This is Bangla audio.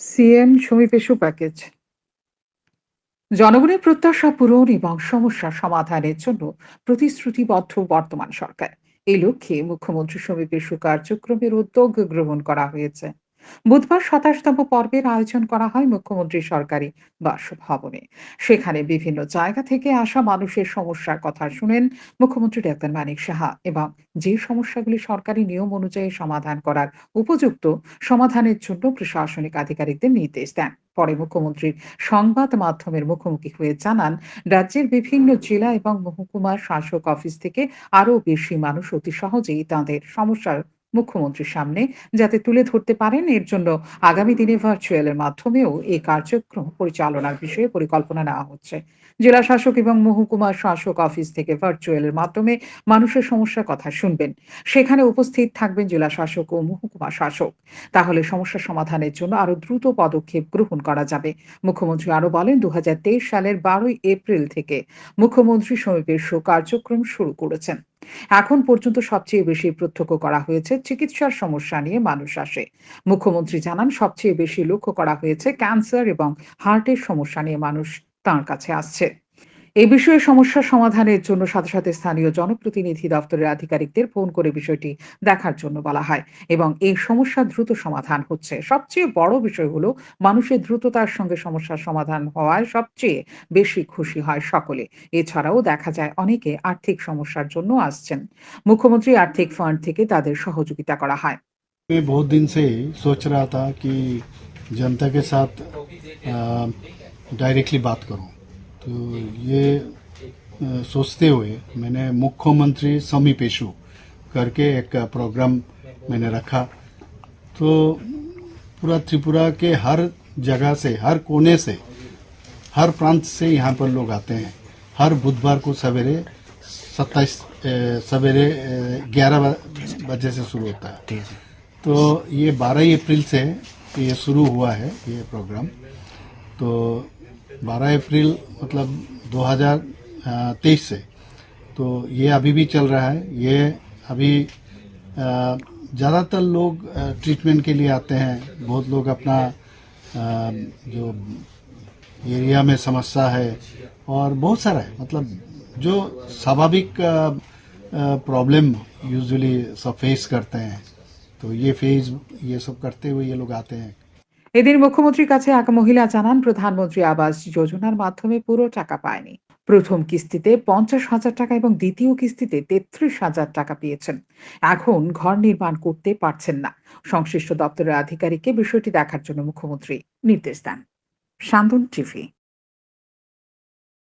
CM সমীপেশু package. জনগণের প্রত্যাশা পূরণ এবং সমস্যা সমাধানের জন্য প্রতিশ্রুতিবদ্ধ বর্তমান সরকার। এই লক্ষ্যে মুখ্যমন্ত্রী সমীপেশু কার্যক্রমের উদ্যোগ গ্রহণ করা হয়েছে। বুধবার সাতাশতম পর্বের আয়োজন করা হয় মুখ্যমন্ত্রী সরকারি বাসভবনে। সেখানে বিভিন্ন জায়গা থেকে আসা মানুষের সমস্যার কথা শুনেন মুখ্যমন্ত্রী ডাক্তার মানিক সাহা এবং যে সমস্যাগুলি সরকারি নিয়ম অনুযায়ী সমাধান করার উপযুক্ত সমাধানের জন্য প্রশাসনিক আধিকারিকদের নির্দেশ দেন। পরে মুখ্যমন্ত্রীর সংবাদ মাধ্যমের মুখোমুখি হয়ে জানান, রাজ্যের বিভিন্ন জেলা এবং মহকুমার শাসক অফিস থেকে আরও বেশি মানুষ অতি সহজেই তাদের সমস্যার মুখ্যমন্ত্রীর সামনে যাতে তুলে ধরতে পারেন, এর জন্য আগামী দিনে ভার্চুয়ালের মাধ্যমেও এই কার্যক্রম পরিচালনার বিষয়ে পরিকল্পনা নেওয়া হচ্ছে। জেলা শাসক এবং মহকুমা শাসক অফিস থেকে ভার্চুয়ালের মাধ্যমে মানুষের সমস্যার কথা শুনবেন। সেখানে উপস্থিত থাকবেন জেলা শাসক ও মহকুমা শাসক। তাহলে সমস্যা সমাধানের জন্য আরও দ্রুত পদক্ষেপ গ্রহণ করা যাবে। মুখ্যমন্ত্রী আরও বলেন দু হাজার তেইশ সালের বারোই এপ্রিল থেকে মুখ্যমন্ত্রী সমীপের শো কার্যক্রম শুরু করেছেন। এখন পর্যন্ত সবচেয়ে বেশি প্রত্যক্ষ করা হয়েছে চিকিৎসার সমস্যা নিয়ে মানুষ আসে। মুখ্যমন্ত্রী জানান, সবচেয়ে বেশি লক্ষ্য করা হয়েছে ক্যান্সার এবং হার্টের সমস্যা নিয়ে মানুষ তার কাছে আসছে। এই বিষয়ে সমস্যা সমাধানের জন্য সাথে সাথে স্থানীয় জনপ্রতিনিধি দপ্তরের আধিকারিকদের ফোন করে বিষয়টি দেখার জন্য বলা হয় এবং এই সমস্যা দ্রুত সমাধান হচ্ছে সবচেয়ে বড় বিষয় হলো মানুষের দ্রুততার সঙ্গে সমস্যার সমাধান হওয়ায় সবচেয়ে বেশি খুশি হয় সকলে এছাড়াও দেখা যায় অনেকে আর্থিক সমস্যার জন্য আসছেন মুখ্যমন্ত্রী আর্থিক ফান্ড থেকে তাদের সহযোগিতা করা হয় मैं बहुत दिन से सोच रहा था कि जनता के साथ डायरेक्टली बात करूं तो ये सोचते हुए मैंने मुख्यमंत्री समीपेशु करके एक प्रोग्राम मैंने रखा। तो पूरा त्रिपुरा के हर जगह से हर कोने से हर प्रांत से यहाँ पर लोग आते हैं। हर बुधवार को सवेरे सत्ताईस सवेरे ग्यारह बजे से शुरू होता है। तो ये 12 अप्रैल से ये शुरू हुआ है ये प्रोग्राम। तो 12 अप्रैल मतलब 2023 से। तो ये अभी भी चल रहा है। ये अभी ज़्यादातर लोग ट्रीटमेंट के लिए आते हैं। बहुत लोग अपना जो एरिया में समस्या है और बहुत सारा है। मतलब जो स्वाभाविक प्रॉब्लम यूजुअली सब फेस करते हैं। तो ये फेस ये सब करते हुए ये लोग आते हैं। এদিন মুখ্যমন্ত্রীর কাছে এক মহিলা জানান, প্রধানমন্ত্রী আবাস যোজনার মাধ্যমে পুরো টাকা পায়নি। প্রথম কিস্তিতে পঞ্চাশ হাজার টাকা এবং দ্বিতীয় কিস্তিতে তেত্রিশ হাজার টাকা পেয়েছেন। এখন ঘর নির্মাণ করতে পারছেন না। সংশ্লিষ্ট দপ্তরের আধিকারিককে বিষয়টি দেখার জন্য মুখ্যমন্ত্রী নির্দেশ দেন। শান্তন টিভি।